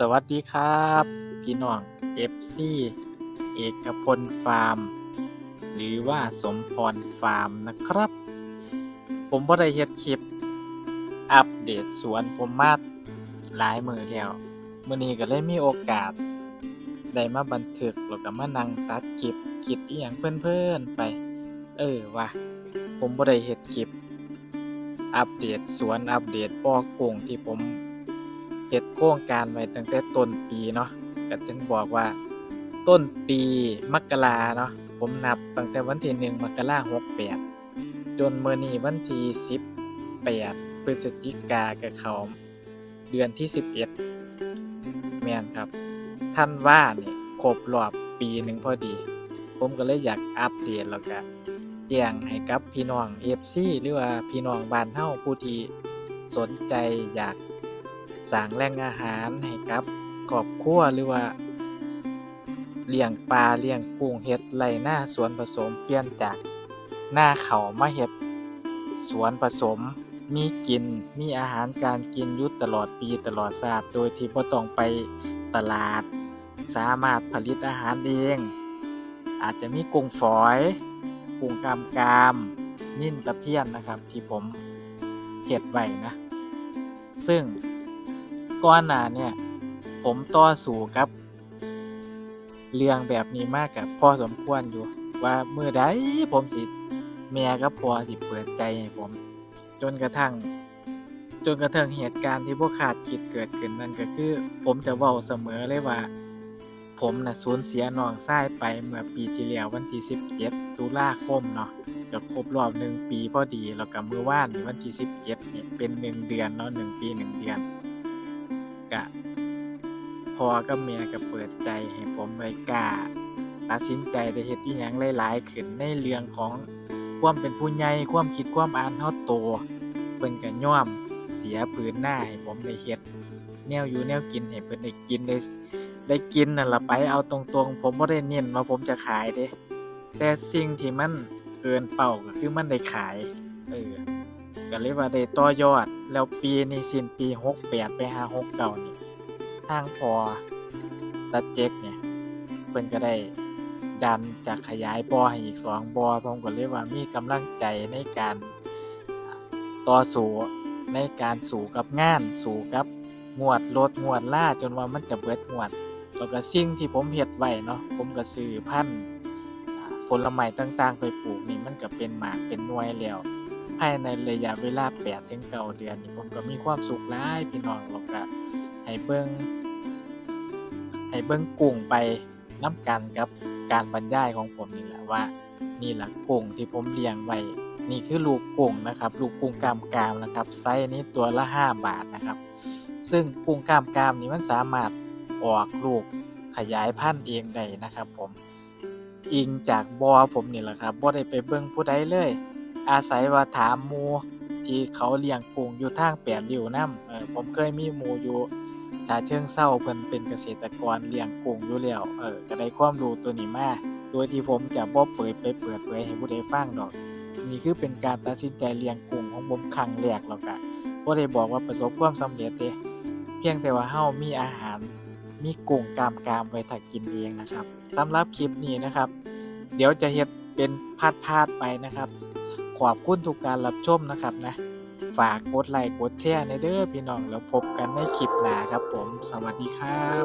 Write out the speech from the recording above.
สวัสดีครับ พี่น้อง FC เอกพลฟาร์ม หรือว่าสมพรฟาร์มนะครับ ผมบ่ได้เฮ็ดคลิป อัปเดตสวนผมมาหลายมือแล้วมื้อนี้ก็เลยมีโอกาส ได้มาบันทึกแล้วก็มานั่งตัดคลิปคิดอีหยังเพิ่อนๆไป เออว่าผมบ่ได้เฮ็ดคลิป อัปเดตสวนอัปเดตปอกุ้งที่ผม เฮ็ดโครงการไว้ตั้งแต่ต้นปีเนาะก็จึงบอกว่า ต้นปีมกราเนาะผมนับตั้งแต่วันที่หนึ่งมกราหกแปดจนมื้อนี้วันที่สิบแปดพฤศจิกากับเขาเดือนที่สิบเอ็ดแม่นครับ ท่านว่าเนี่ยครบรอบปีหนึ่งพอดี ผมก็เลยอยากอัปเดตแล้วก็แจ้งให้กับพี่น้อง FC หรือว่าพี่น้องบ้านเฮาผู้ที่สนใจอยาก สร้างแหล่งอาหารให้กับครอบครัวหรือว่าเลี้ยงปลาเลี้ยงกุ้งเฮ็ดไรหน้าสวนผสมเปลี่ยนจากหน้าเขามาเฮ็ดสวนผสมมีกินมีอาหารการกินยุตตลอดปีตลอดชาติโดยที่บ่ต้องไปตลาด สามารถผลิตอาหารเอง อาจจะมีกุ้งฝอยกุ้งกามกามนิ่นตะเพียนนะครับที่ผมเฮ็ดไว้นะ ซึ่ง ก่อนหน้าเนี่ย ผมต่อสู้กับ เรื่องแบบนี้มากกับพอสมควรอยู่ ว่าเมื่อใดผมสิแม่กับพ่อสิเปิดใจให้ผม จนกระทั่ง จนกระทั่งเหตุการณ์ที่พวกขาดคิดเกิดขึ้นนั่นก็คือ ผมจะเว้าเสมอเลยว่า ผมน่ะสูญเสียน้องชายไปเมื่อปีที่แล้ววันที่ 17 ตุลาคมเนาะก็ครบรอบหนึ่งปีพอดีแล้วก็เมื่อวานวันที่ 17นี่เป็นหนึ่งเดือนเนาะหนึ่งปีหนึ่งเดือน พอกับเมียก็เปิดใจให้ผมเลยกล้าตัดสินใจได้เฮ็ดอีหยังหลายๆขึ้นในเรื่องของความเป็นผู้ใหญ่ความคิดความอ่านเฮาโตเพิ่นก็ยอมเสียผืนหน้าให้ผมได้เฮ็ดแนวอยู่แนวกินให้เพิ่นได้กินได้ได้กินนั่นล่ะไปเอาตรงๆ ผมบ่ได้เน้นว่าผมจะขายเด้ แต่สิ่งที่มันเกินเป้าก็คือมันได้ขายเออก็เลยว่าได้ต่อยอด แล้วปีนี้สิ้นปี 68 ไปหา 69 นี่ ทางพอตาเจ็กเนี่ยเพิ่นก็ได้ดันจากขยายบ่อให้อีก2บ่อผมก็เลยว่ามีกำลังใจในการต่อสู้ในการสู้กับงานสู้กับงวดรถงวดล่าจนว่ามันจะเบิดงวดแล้วก็สิ่งที่ผมเฮ็ดไว้เนาะผมก็ซื้อพันธุ์ผลไม้ต่างๆ ไปปลูกนี่มันก็เป็นหมากเป็นหน่วยแล้วภายในระยะเวลา8ถึง9เดือนนี่ผมก็มีความสุขหลายพี่น้องแล้วก็ ให้เบิ่งให้เบิ่งกุ้งไปนํกันกับการบรรยายของผมนี่แหละว่า นี่แหละกุ้งที่ผมเลี้ยงไว้นี่คือลูกกุ้งนะครับ ลูกกุ้งกามกามนะครับไซส์นี้ตัวละ 5 บาทนะครับ ซึ่งกุ้งกามกามนี่มันสามารถออกลูกขยายพันธุ์เองได้นะครับผมอิงจากบอผมนี่แหละครับบ่ได้ไปเบิ่งผู้ใดเลย อาศัยว่าถามมูที่เขาเลี้ยงกุ้งอยู่ทางแปดริ้วนํเออผมเคยมีมูอยู่ ถ้าเชิงเศร้าเพิ่นเป็นเกษตรกรเลี้ยงกุ้งอยู่แล้วเออก็ได้ความรู้ตัวนี้มาโดยที่ผมจะบ่เปิดไปเปิดเผยให้ผู้ใดฟังดอก นี่คือเป็นการตัดสินใจเลี้ยงกุ้งของผมครั้งแรกแล้วก็บ่ได้บอกว่าประสบความสำเร็จเด้เพียงแต่ว่าเฮามีอาหารมีกุ้งกามกามไว้ถ้ากินเองนะครับสำหรับคลิปนี้นะครับ เดี๋ยวจะเฮ็ดเป็นพาดๆไปนะครับ ขอบคุณทุกการรับชมนะครับนะ ฝากกดไลค์กดแชร์ในเด้อพี่น้องแล้วพบกันในคลิปหน้าครับผม สวัสดีครับ